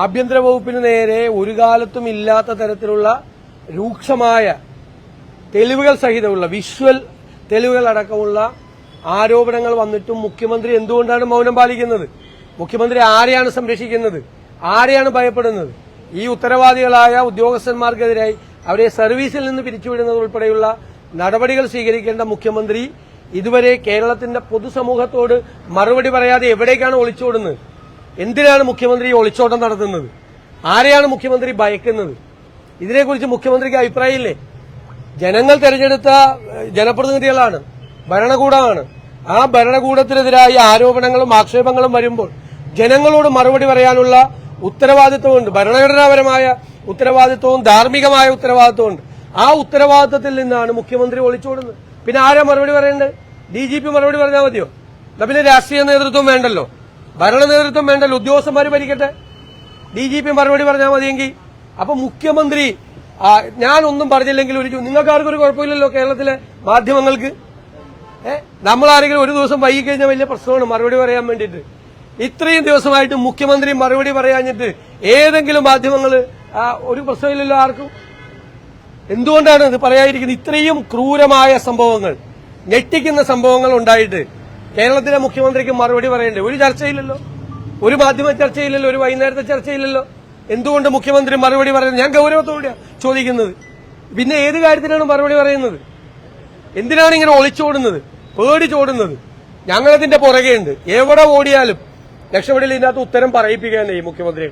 ആഭ്യന്തര വകുപ്പിന് നേരെ ഒരു കാലത്തും ഇല്ലാത്ത തരത്തിലുള്ള രൂക്ഷമായ തെളിവുകൾ സഹിതമുള്ള വിഷ്വൽ തെളിവുകൾ അടക്കമുള്ള ആരോപണങ്ങൾ വന്നിട്ടും മുഖ്യമന്ത്രി എന്തുകൊണ്ടാണ് മൗനം പാലിക്കുന്നത്? മുഖ്യമന്ത്രി ആരെയാണ് സംരക്ഷിക്കുന്നത്? ആരെയാണ് ഭയപ്പെടുന്നത്? ഈ ഉത്തരവാദികളായ ഉദ്യോഗസ്ഥന്മാർക്കെതിരായി അവരെ സർവീസിൽ നിന്ന് പിരിച്ചുവിടുന്നത് ഉൾപ്പെടെയുള്ള നടപടികൾ സ്വീകരിക്കേണ്ട മുഖ്യമന്ത്രി ഇതുവരെ കേരളത്തിന്റെ പൊതുസമൂഹത്തോട് മറുപടി പറയാതെ എവിടേക്കാണ് ഒളിച്ചോടുന്നത്? എന്തിനാണ് മുഖ്യമന്ത്രി ഒളിച്ചോട്ടം നടത്തുന്നത്? ആരെയാണ് മുഖ്യമന്ത്രി ഭയക്കുന്നത്? ഇതിനെക്കുറിച്ച് മുഖ്യമന്ത്രിക്ക് അഭിപ്രായമില്ലേ? ജനങ്ങൾ തെരഞ്ഞെടുത്ത ജനപ്രതിനിധികളാണ് ഭരണകൂടമാണ്. ആ ഭരണകൂടത്തിനെതിരായ ആരോപണങ്ങളും ആക്ഷേപങ്ങളും വരുമ്പോൾ ജനങ്ങളോട് മറുപടി പറയാനുള്ള ഉത്തരവാദിത്വമുണ്ട്. ഭരണഘടനാപരമായ ഉത്തരവാദിത്വവും ധാർമ്മികമായ ഉത്തരവാദിത്വമുണ്ട്. ആ ഉത്തരവാദിത്വത്തിൽ നിന്നാണ് മുഖ്യമന്ത്രി ഒളിച്ചോടുന്നത്. പിന്നെ ആരാ മറുപടി പറയേണ്ടത്? ഡി മറുപടി പറഞ്ഞാൽ മതിയോ? എന്നാ പിന്നെ രാഷ്ട്രീയ നേതൃത്വം വേണ്ടല്ലോ. ഭരണ നേതൃത്വം വേണ്ടല്ലോ ഉദ്യോഗസ്ഥന്മാർ ഭരിക്കട്ടെ. ഡി ജി പി മറുപടി പറഞ്ഞാൽ മതിയെങ്കിൽ. അപ്പൊ മുഖ്യമന്ത്രി ഞാനൊന്നും പറഞ്ഞില്ലെങ്കിൽ ഒരു നിങ്ങൾക്ക് ആർക്കൊരു കുഴപ്പമില്ലല്ലോ കേരളത്തിലെ മാധ്യമങ്ങൾക്ക്. നമ്മൾ ആരെങ്കിലും ഒരു ദിവസം വൈകി കഴിഞ്ഞാൽ വലിയ പ്രശ്നമാണ് മറുപടി പറയാൻ വേണ്ടിയിട്ട്. ഇത്രയും ദിവസമായിട്ട് മുഖ്യമന്ത്രി മറുപടി പറയാഞ്ഞിട്ട് ഏതെങ്കിലും മാധ്യമങ്ങൾ ഒരു പ്രശ്നമില്ലല്ലോ ആർക്കും. എന്തുകൊണ്ടാണ് ഇത് പറയാതിരിക്കുന്നത്? ഇത്രയും ക്രൂരമായ സംഭവങ്ങൾ ഞെട്ടിക്കുന്ന സംഭവങ്ങൾ ഉണ്ടായിട്ട് കേരളത്തിലെ മുഖ്യമന്ത്രിക്ക് മറുപടി പറയണ്ടേ? ഒരു ചർച്ചയില്ലല്ലോ. ഒരു മാധ്യമ ചർച്ചയില്ലല്ലോ. ഒരു വൈകുന്നേരത്തെ ചർച്ചയില്ലല്ലോ. എന്തുകൊണ്ട് മുഖ്യമന്ത്രി മറുപടി പറയുന്നത്? ഞാൻ ഗൗരവത്തോടെയാണ് ചോദിക്കുന്നത്. പിന്നെ ഏത് കാര്യത്തിനാണ് മറുപടി പറയുന്നത്? എന്തിനാണ് ഇങ്ങനെ ഒളിച്ചോടുന്നത്? പേടിച്ചോടുന്നത് ഞങ്ങളതിന്റെ പുറകെയുണ്ട്. എവിടെ ഓടിയാലും രക്ഷപ്പെടില്ല. ഇതിനകത്ത് ഉത്തരം പറയിപ്പിക്കാൻ ഈ മുഖ്യമന്ത്രിയെ